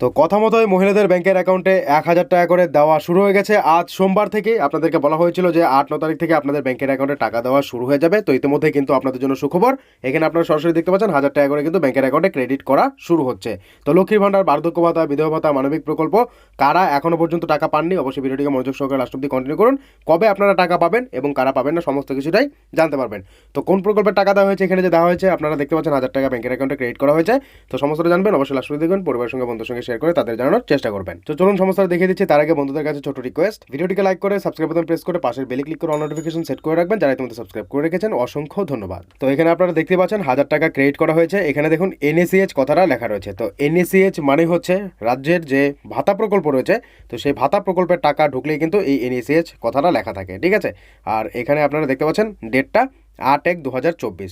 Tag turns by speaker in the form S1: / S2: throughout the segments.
S1: তো কথা মতোই মহিলাদের ব্যাংকের অ্যাকাউন্টে এক হাজার টাকা করে দেওয়া শুরু হয়ে গেছে। আজ সোমবার থেকে আপনাদেরকে বলা হয়েছিল যে আট, ন তারিখ থেকে আপনাদের ব্যাংকের অ্যাকাউন্টে টাকা দেওয়া শুরু হয়ে যাবে। তো ইতিমধ্যে কিন্তু আপনাদের জন্য সুখবর, এখানে আপনারা সরাসরি দেখতে পাচ্ছেন হাজার টাকা করে কিন্তু ব্যাংকের অ্যাকাউন্টে ক্রেডিট করা শুরু হচ্ছে। তো লক্ষ্মীর ভান্ডার বার্ধক্য ভাতা, বিধবা ভাতা, মানবিক প্রকল্প, কারা এখনও পর্যন্ত টাকা পাননি, অবশ্যই ভিডিওটিকে মনোযোগ সহকারে অব্দি কন্টিনিউ করুন। কবে আপনারা টাকা পাবেন এবং কারা পাবেন না, সমস্ত কিছুটাই জানতে পারবেন। তো কোন প্রকল্পের টাকা দেওয়া হয়েছে, এখানে যে দেওয়া হয়েছে, আপনারা দেখতে পাচ্ছেন হাজার টাকা ব্যাংকের অ্যাকাউন্টে ক্রেডিট করা হয়েছে। তো সমস্তটা জানবেন, অবশ্যই অব্দি দেখবেন পরিবারের সঙ্গে, বন্ধুর সঙ্গে শেয়ার করে তাদের জানানোর চেষ্টা করবেন। তো চলুন সমস্তটা দেখিয়ে দিচ্ছি, তার আগে বন্ধুদের কাছে ছোট রিকোয়েস্ট ভিডিওটিকে লাইক করে সাবস্ক্রাইব বাটন প্রেস করে, পাশের বেলে ক্লিক করে নোটিফিকেশন সেট করে রাখবেন, যারা ইতিমধ্যে সাবস্ক্রাইব করে রেখেছেন, অসংখ্য ধন্যবাদ। তো এখানে আপনারা দেখতে পাচ্ছেন, হাজার টাকা ক্রেডিট করা হয়েছে। এখানে দেখুন এনএসিএইচ কথাটা লেখা রয়েছে। তো এনএসিএইচ মানে হচ্ছে রাজ্যের যে ভাতা প্রকল্প রয়েছে, তো সেই ভাতা প্রকল্পের টাকা ঢুকলেই কিন্তু এই এনএসিএইচ কথাটা লেখা থাকে, ঠিক আছে? আর এখানে আপনারা দেখতে পাচ্ছেন ডেটটা আট এক দু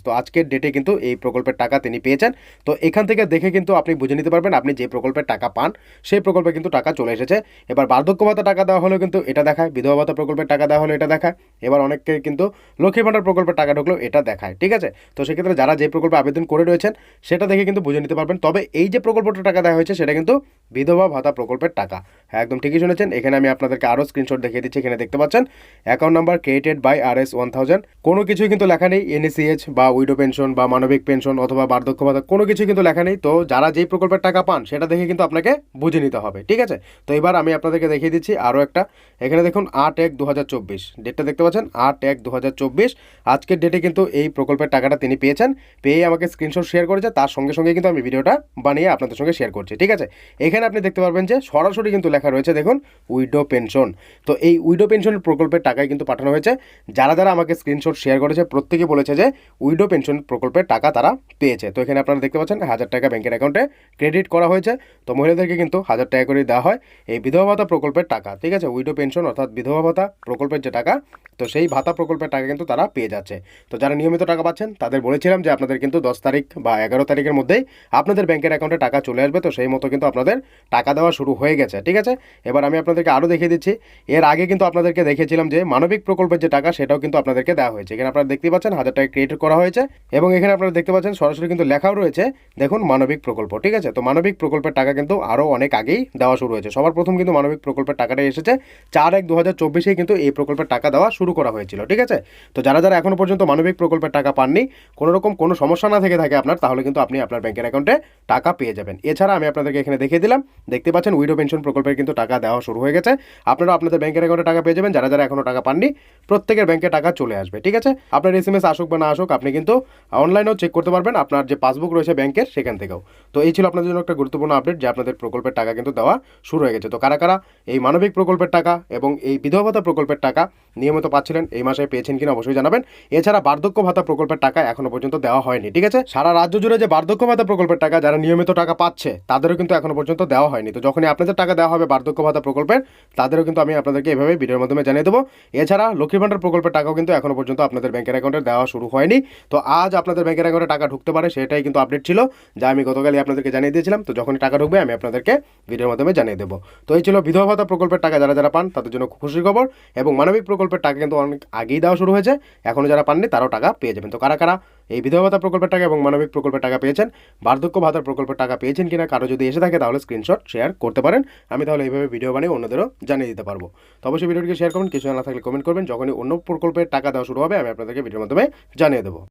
S1: তো আজকের ডেটে কিন্তু এই প্রকল্পের টাকা তিনি পেয়েছেন। তো এখান থেকে দেখে কিন্তু আপনি বুঝে নিতে পারবেন, আপনি যে প্রকল্পের টাকা পান, সেই প্রকল্পে কিন্তু টাকা চলে এসেছে। এবার বার্ধক্য ভাতা টাকা দেওয়া হলেও কিন্তু এটা দেখায়, বিধবা ভাতা প্রকল্পের টাকা দেওয়া হলো এটা দেখায়। এবার অনেককে কিন্তু লক্ষ্মী ভাণ্ডার প্রকল্পের টাকা ঢুকলেও এটা দেখায়, ঠিক আছে? তো সেক্ষেত্রে যারা যে প্রকল্পে আবেদন করে রয়েছেন, সেটা দেখে কিন্তু বুঝে নিতে পারবেন। তবে এই যে প্রকল্পটা টাকা দেওয়া হয়েছে, সেটা কিন্তু বিধবা ভাতা প্রকল্পের টাকা। হ্যাঁ একদম ঠিকই শুনেছেন। এখানে আমি আপনাদেরকে আরও স্ক্রিনশট দেখিয়ে দিচ্ছি, এখানে দেখতে পাচ্ছেন। Account number created by R S one thousand কোনো কিছুই কিন্তু লেখা নেই এনএসিএইচ বা উইডো পেনশন বা মানবিক পেনশন অথবা বার্ধক্য ভাতা, কোনো কিছু কিন্তু লেখা নেই। তো যারা যেই প্রকল্পের টাকা পান, সেটা দেখে কিন্তু আপনাকে বুঝে নিতে হবে, ঠিক আছে? তো এবার আমি আপনাদেরকে দেখিয়ে দিচ্ছি আরও একটা। এখানে দেখুন আট এক দু হাজার চব্বিশ ডেটটা দেখতে পাচ্ছেন? আট এক দু হাজার চব্বিশ। আজকের ডেটে কিন্তু এই প্রকল্পের টাকাটা তিনি পেয়েছেন। পেয়ে আমাকে স্ক্রিনশট শেয়ার করেছে, তার সঙ্গে সঙ্গে কিন্তু আমি ভিডিওটা বানিয়ে আপনাদের সঙ্গে শেয়ার করছি, ঠিক আছে? এখানে আপনি দেখতে পারবেন যে সরাসরি কিন্তু লেখা রয়েছে, দেখুন উইডো পেনশন তো এই উইডো পেনশনের প্রকল্পের টাকায় কিন্তু পাঠানো হয়েছে। যারা যারা আমাকে স্ক্রিনশট শেয়ার করেছে প্রত্যেকে বলেছে যে উইডো পেনশন প্রকল্পের টাকা তারা পেয়েছে। তো এখানে আপনারা দেখতে পাচ্ছেন, হাজার টাকা ব্যাংকের অ্যাকাউন্টে ক্রেডিট করা হয়েছে। তো মহিলাদেরকে কিন্তু হাজার টাকা করে দেওয়া হয় এই বিধবা ভাতা প্রকল্পের টাকা, ঠিক আছে? উইডো পেনশন অর্থাৎ বিধবা ভাতা প্রকল্পের যে টাকা তো সেই ভাতা প্রকল্পের টাকা কিন্তু তারা পেয়ে যাচ্ছে। তো যারা নিয়মিত টাকা পাচ্ছেন, তাদের বলেছিলাম যে আপনাদের কিন্তু দশ তারিখ বা এগারো তারিখের মধ্যেই আপনাদের ব্যাংকের অ্যাকাউন্টে টাকা চলে আসবে। তো সেই মতো কিন্তু আপনাদের টাকা দেওয়া শুরু হয়ে গেছে, ঠিক আছে? এবার আমি আপনাদেরকে আরও দেখিয়ে দিচ্ছি। এর আগে কিন্তু আপনাদেরকে দেখিয়েছিলাম যে মানবিক প্রকল্পের যে টাকা, সেটাও কিন্তু আপনাদেরকে দেওয়া হয়েছে। এখানে আপনারা দেখতে পাচ্ছেন হাজার টাকা ক্রিয়েট করা হয়েছে এবং এখানে আপনারা দেখতে পাচ্ছেন সরাসরি কিন্তু লেখাও রয়েছে, দেখুন মানবিক প্রকল্প, ঠিক আছে? তো মানবিক প্রকল্পের টাকা কিন্তু আরও অনেক আগেই দেওয়া শুরু হয়েছে। সবার প্রথম কিন্তু মানবিক প্রকল্পের টাকাটা এসেছে। চার এক দু হাজার কিন্তু এই প্রকল্পের টাকা দেওয়া শুরু করা হয়েছিল, ঠিক আছে? তো যারা যারা এখনও পর্যন্ত মানবিক প্রকল্পের টাকা পাননি, কোনো রকম কোনো সমস্যা না থেকে থাকে আপনার, তাহলে কিন্তু আপনি আপনার ব্যাংকের অ্যাকাউন্টে টাকা পেয়ে যাবেন। এছাড়া আমি আপনাদেরকে এখানে দেখিয়ে দিলাম, দেখতে পাচ্ছেন উইডো পেনশন প্রকল্পের কিন্তু টাকা দেওয়া শুরু হয়ে গেছে। আপনারা আপনাদের ব্যাংকের অ্যাকাউন্টে টাকা পেয়ে যাবেন, যারা যারা এখনও টাকা পাননি, প্রত্যেকের ব্যাংকে টাকা চলে আসবে, ঠিক আছে? আপনার এস এম এস আসুক বা না আসুক, আপনি কিন্তু অনলাইনেও চেক করতে পারবেন, আপনার যে পাসবুক রয়েছে ব্যাংকের সেখান থেকেও। তো এই ছিল আপনাদের জন্য একটা গুরুত্বপূর্ণ আপডেট যে আপনাদের প্রকল্পের টাকা কিন্তু দেওয়া শুরু হয়ে গেছে। তো কারা কারা এই মানবিক প্রকল্পের টাকা এবং এই বিধবা প্রকল্পের টাকা নিয়মিত পাচ্ছিলেন, এই মাসে পেয়েছেন কিনা অবশ্যই জানাবেন। এছাড়া বার্ধক্য ভাতা প্রকল্পের টাকা এখনও পর্যন্ত দেওয়া হয়নি, ঠিক আছে? সারা রাজ্য জুড়ে যে বার্ধক্য ভাতা প্রকল্পের টাকা, যারা নিয়মিত টাকা পাচ্ছে, তাদেরও কিন্তু এখনও পর্যন্ত দেওয়া হয়নি। তো যখনই আপনাদের টাকা দেওয়া হবে বার্ধক্য ভাতা প্রকল্পের, তাদেরও কিন্তু আমি আপনাদেরকে এভাবে ভিডিওর মাধ্যমে জানিয়ে দেবো। এছাড়া লক্ষ্মী ভাণ্ডার প্রকল্পের টাকাও কিন্তু এখনও পর্যন্ত আপনাদের ব্যাংকের অ্যাকাউন্টে দেওয়া শুরু হয়নি। তো আজ আপনাদের ব্যাংকের অ্যাকাউন্টে টাকা ঢুকতে পারে, সেটাই কিন্তু আপডেট ছিল, যা আমি গতকালই আপনাদেরকে জানিয়ে দিয়েছিলাম। তো যখনই টাকা ঢুকবে, আমি আপনাদেরকে ভিডিওর মাধ্যমে জানিয়ে দেবো। তো এই ছিল বিধবা ভাতা প্রকল্পের টাকা, যারা যারা পান, তাদের জন্য খুশির খবর। এবং মানবিক প্রকল্পের টাকা কিন্তু অনেক আগেই দেওয়া শুরু হয়েছে। এখনও যারা পাননি তারাও টাকা পেয়ে যাবেন। তো কারা কারা এই বিধবা ভাতা প্রকল্পের টাকা এবং মানবিক প্রকল্পের টাকা পেয়েছেন, বার্ধক্য ভাতার প্রকল্পের টাকা পেয়েছেন কিনা, কারও যদি এসে থাকে তাহলে স্ক্রিনশট শেয়ার করতে পারেন। আমি তাহলে এইভাবে ভিডিও বানিয়ে অন্যদেরও জানিয়ে দিতে পারব। তো অবশ্যই ভিডিওটিকে শেয়ার করবেন কিছু না থাকলে কমেন্ট করবেন। যখনই অন্য প্রকল্পের টাকা দেওয়া শুরু হবে, আমি আপনাদেরকে ভিডিওর মাধ্যমে জানিয়ে দেবো।